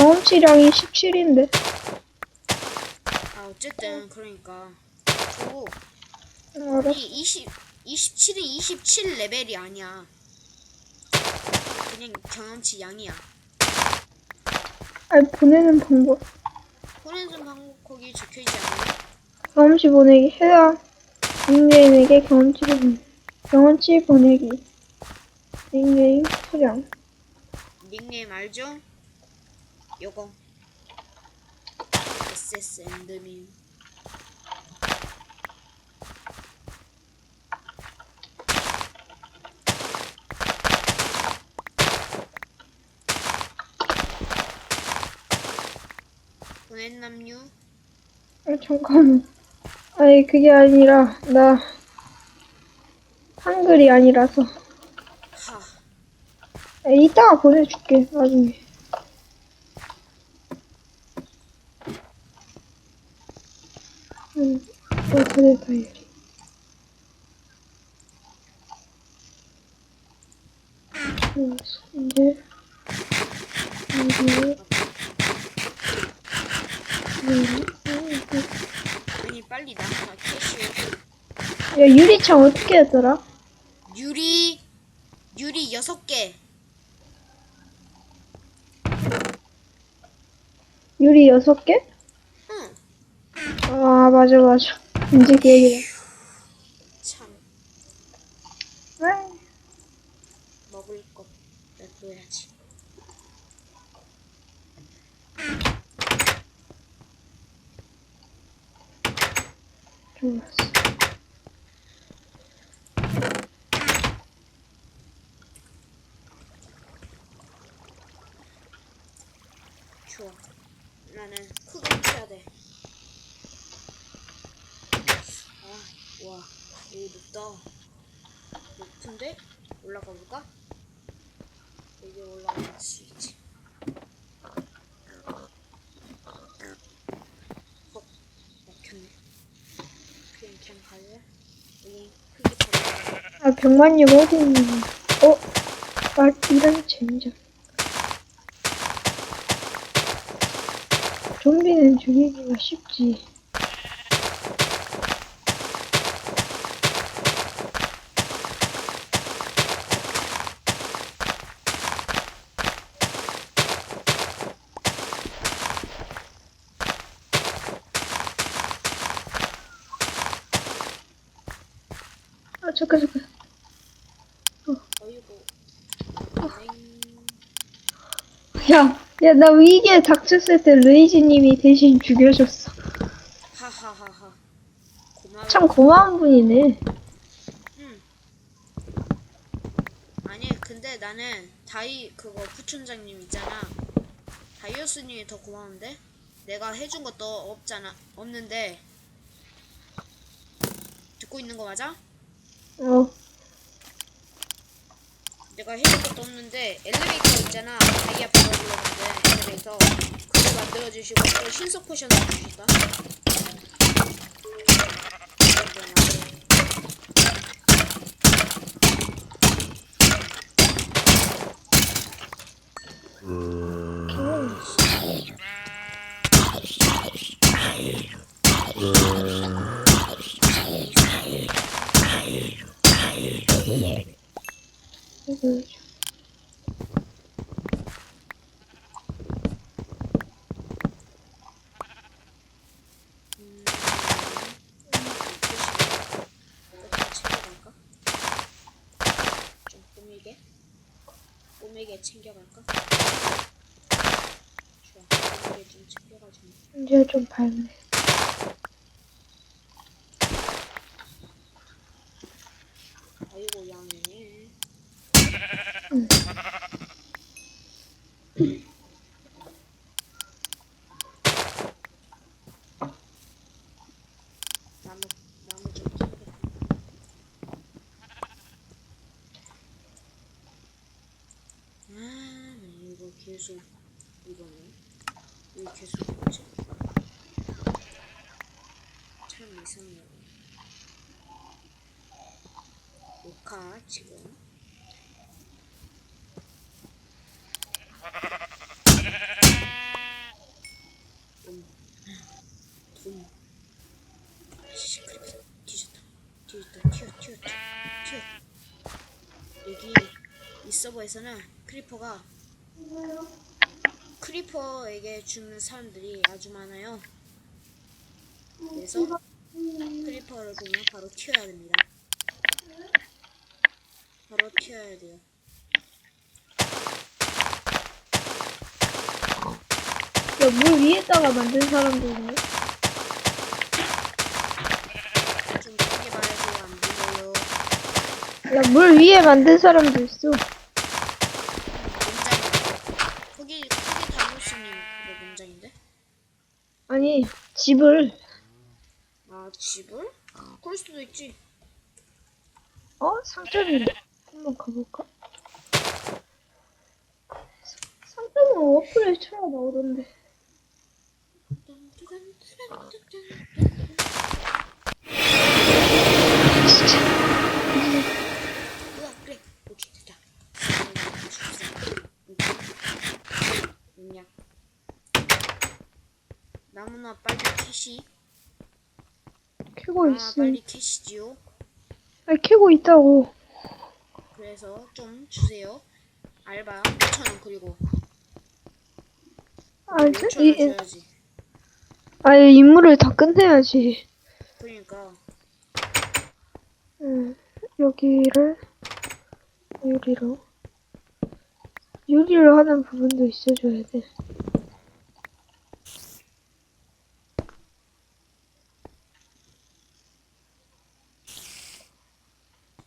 경험치량이 17인데. 아 어쨌든 그러니까 저 알았어. 이 20, 27은 27 레벨이 아니야. 그냥 경험치 양이야. 아니, 보내는 방법. 보내는 방법 거기 적혀 있지 않아요? 경험치 보내기. 해당 닉네임에게 경험치를 보내. 경험치 보내기. 닉네임 수량. 닉네임 알죠? 요거 SS 엔드민 보냈남유 아, 잠깐만. 아니, 그게 아니라, 나, 한글이 아니라서. 하 아, 이따가 보내줄게, 나중에. 음, 어, 그래, 다이어리. 아니 빨리 나가 캐시 야, 유리창 어떻게 했더라? 유리 유리 여섯 개 유리 여섯 개? 응. 아, 맞아, 맞아. 얘기다. 참 아, 먹을 것 놔둬야지. 좋았어. 좋아. 나는 크게 쳐야 돼. 아, 와, 여기 높다. 높은데? 올라가 볼까? 여기 올라갈 수 있지. 어, 막혔네. 그냥 그냥 갈래? 여기 크게 잡아. 아, 병만님 어디 있니? 어? 아, 이런 젠장. 좀비는 죽이기가 쉽지. 잠깐, 잠깐. 어이구. 엥. 야, 야, 나 위기에 닥쳤을 때 루이지님이 대신 죽여줬어. 하하하하. 고마워. 참 고마운 분이네. 응. 아니 근데 나는 다이 그거 부촌장님 있잖아. 다이어스님이 더 고마운데? 내가 해준 것도 없잖아. 없는데 듣고 있는 거 맞아? 어, 내가 해준 것도 없는데 엘리베이터 있잖아. 다이 앞에 넣으려는데 엘리베이터 그거 만들어 주시고 또 신속 포션을 주시다. 이거 음, 챙겨갈까? 좀 꾸미게? 꾸미게 챙겨갈까? 좋아, 꾸미게 좀 챙겨가지고. 이제 좀 밝네. 아이고, 양이네. 나무, 나무 좀 챙겨. 계속 이거는 이 계속 뭐지? 참 이상해요. 녹화 지금. 음. 음. 시크릿 뒤졌다. 뒤졌다. 튀어 튀어 튀어. 여기 이 서버에서는 크리퍼가 크리퍼에게 죽는 사람들이 아주 많아요 그래서 크리퍼를 보면 바로 튀어야 됩니다 바로 튀어야 돼요 야, 물 위에다가 만든 사람도 있네. 좀 크게 말해도 안 들려요 야, 물 위에 만든 사람도 있어. 농장인데 거기 거기 다이오스님 그거 농장인데 아니, 집을. 아 집을? 그럴 수도 있지 어? 상점이네. 한번 가볼까? 상점은 어플에 쳐야 나오던데. 진짜. 으아 그래 오케이 됐다 그냥 나무나 빨리 캐시 캐고 아 있어. 빨리 캐시지요 아, 캐고 있다고. 그래서 좀 주세요 알바 5천원 그리고 아, 이, 5천원 이, 줘야지 아, 이 임무를 다 끝내야지. 그러니까 응, 여기를 유리로 유리로 하는 부분도 있어줘야 돼.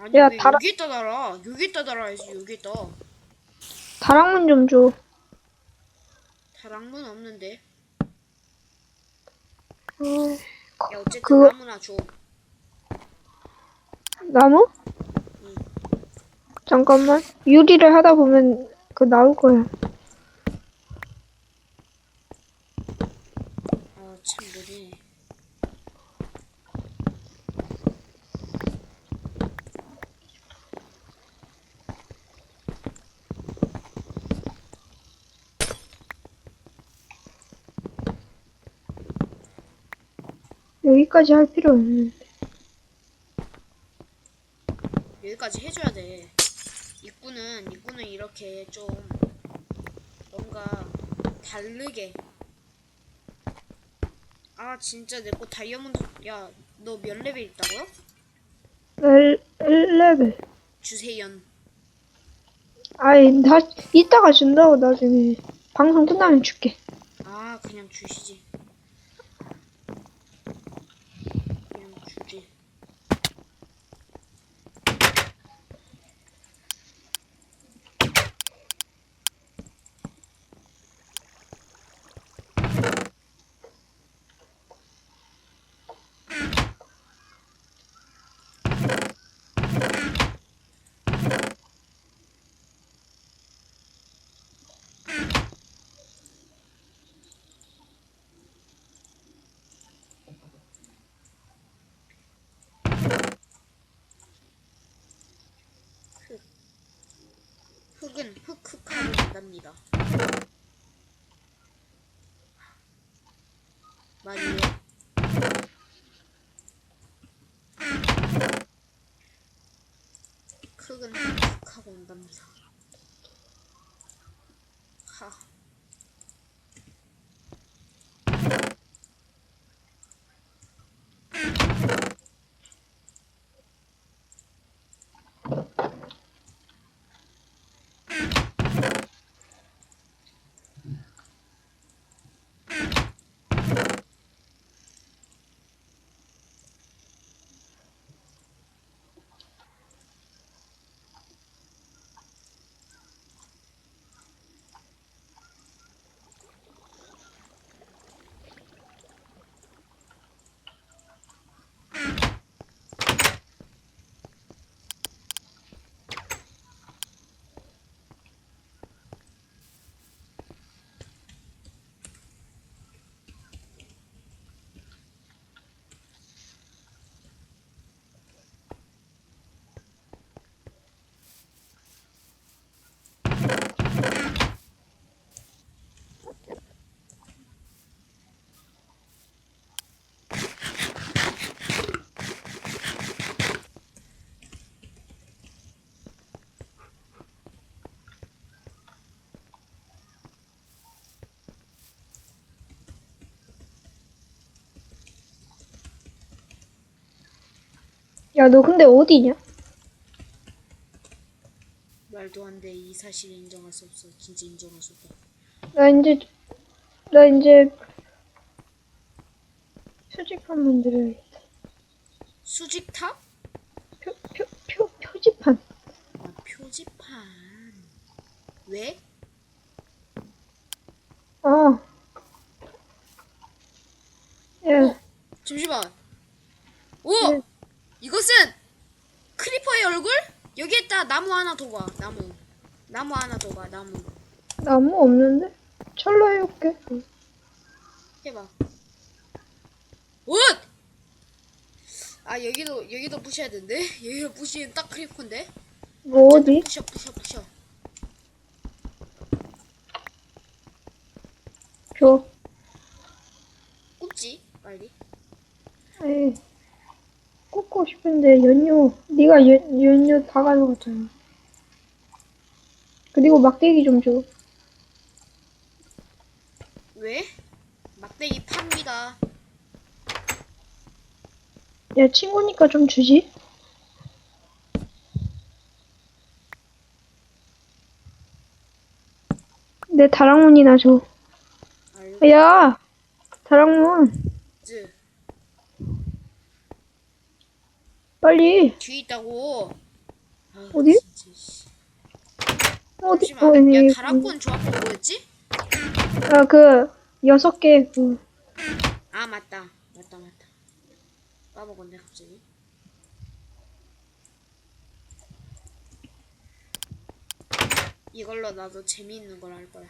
아니 야, 왜 달아- 여기에다 달아 여기에다 달아야지 여기에다 다락문 좀 줘. 다락문 없는데 어, 야 어쨌든 그거- 나무나 줘 나무? 응. 잠깐만. 유리를 하다 보면 그 나올 거야. 아참 느리네 여기까지 할 필요 없는데. 여기까지 해줘야 돼. 입구는 입구는 이렇게 좀 뭔가 다르게. 아 진짜 내 거 다이아몬드 야 너 몇 레벨 있다고요? 1, 1레벨. 주세연. 아이, 다, 이따가 준다고, 나중에. 방송 끝나면 줄게. 아 그냥 주시지. 그냥 주지. 흙은 흑흑하고 난답니다. 맞네요. 흙은 흑흑 하고 온답니다. 하. 야, 너 근데 어디냐? 말도 안 돼. 이 사실 인정할 수 없어. 진짜 인정할 수 없다. 나 이제, 나 이제, 표지판 만들어야겠다. 수직탑? 표, 표, 표, 표지판. 아, 표지판. 왜? 어. 야, 어, 잠시만. 오! 네. 이것은 크리퍼의 얼굴? 여기에다 나무 하나 더 봐. 나무. 나무 하나 더 봐. 나무. 나무 없는데? 철로 해올게. 해봐. 옷! 아 여기도 여기도 부셔야 되는데? 여기도 부시면 딱 크리퍼인데? 뭐 어디? 부셔 부셔 부셔. 줘. 굽지 빨리. 에이, 꽂고 싶은데 연유, 네가 연, 연유 다 가져갔잖아. 그리고 막대기 좀 줘. 왜? 막대기 팝니다. 야, 친구니까 좀 주지. 내 다락문이나 줘. 야, 다락문, 빨리. 뒤에 있다고. 아, 어디? 진짜, 씨. 어디? 잠시만. 어, 야 여기, 다락군 조합법 뭐였지? 아, 그, 여섯 개, 그, 아 맞다 맞다 맞다. 까먹었네 갑자기. 이걸로 나도 재미있는 걸 할 거야.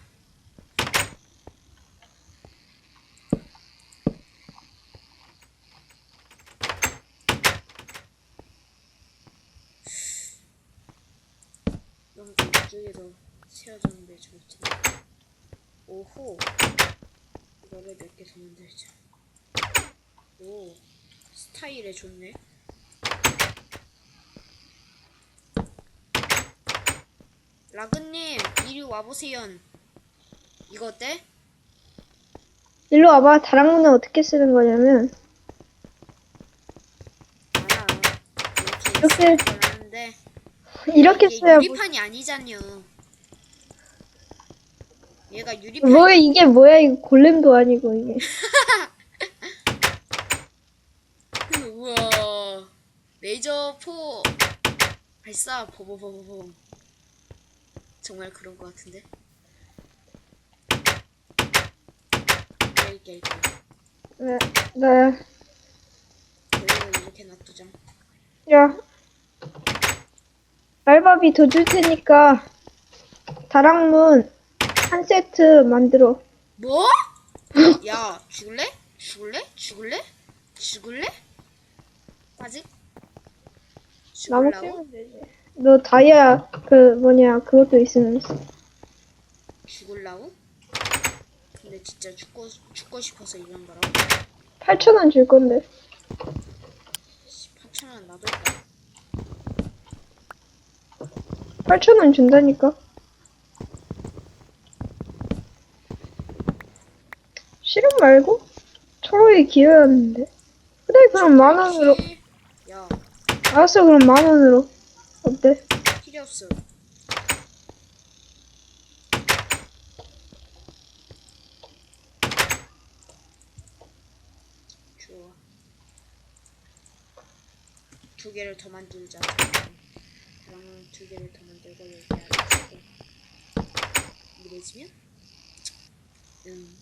너무 좀 이쪽에서 세워줬는데 좋지. 오호. 이거를 몇 개 더 만들자. 오, 스타일에 좋네. 라그님, 이리 와보세요. 이거 어때? 일로 와봐. 다락문은 어떻게 쓰는 거냐면, 알아. 이렇게- 이렇게 이렇게 이게 써야, 뭐, 유리판이 아니잖여. 얘가 유리판. 뭐야, 이게 뭐야, 이거 골렘도 아니고, 이게. 우와. 레이저 포 발사 버버버버버. 정말 그런 것 같은데. 나, 나, 여기는 이렇게 놔두자. 야. 알바비 더 줄 테니까, 다락문 한 세트 만들어. 뭐? 야, 죽을래? 죽을래? 죽을래? 죽을래? 아직? 나무 죽을라고? 캐면 되지. 너 다이아, 그, 뭐냐, 그것도 있으면서. 죽을라고? 근데 진짜 죽고 죽고 싶어서 이런 거라고? 8천 원 줄 건데. 8천원 나도 있다. 8천원 준다니까. 실험 말고? 철호에 기여였는데. 그래, 그럼 만 원으로. 야, 알았어, 그럼 만 원으로. 어때? 필요 없어. 좋아. 두 개를 더 만들자. 그러면 두 개를 더 만들고 여기 알았어. 이래지면? 응.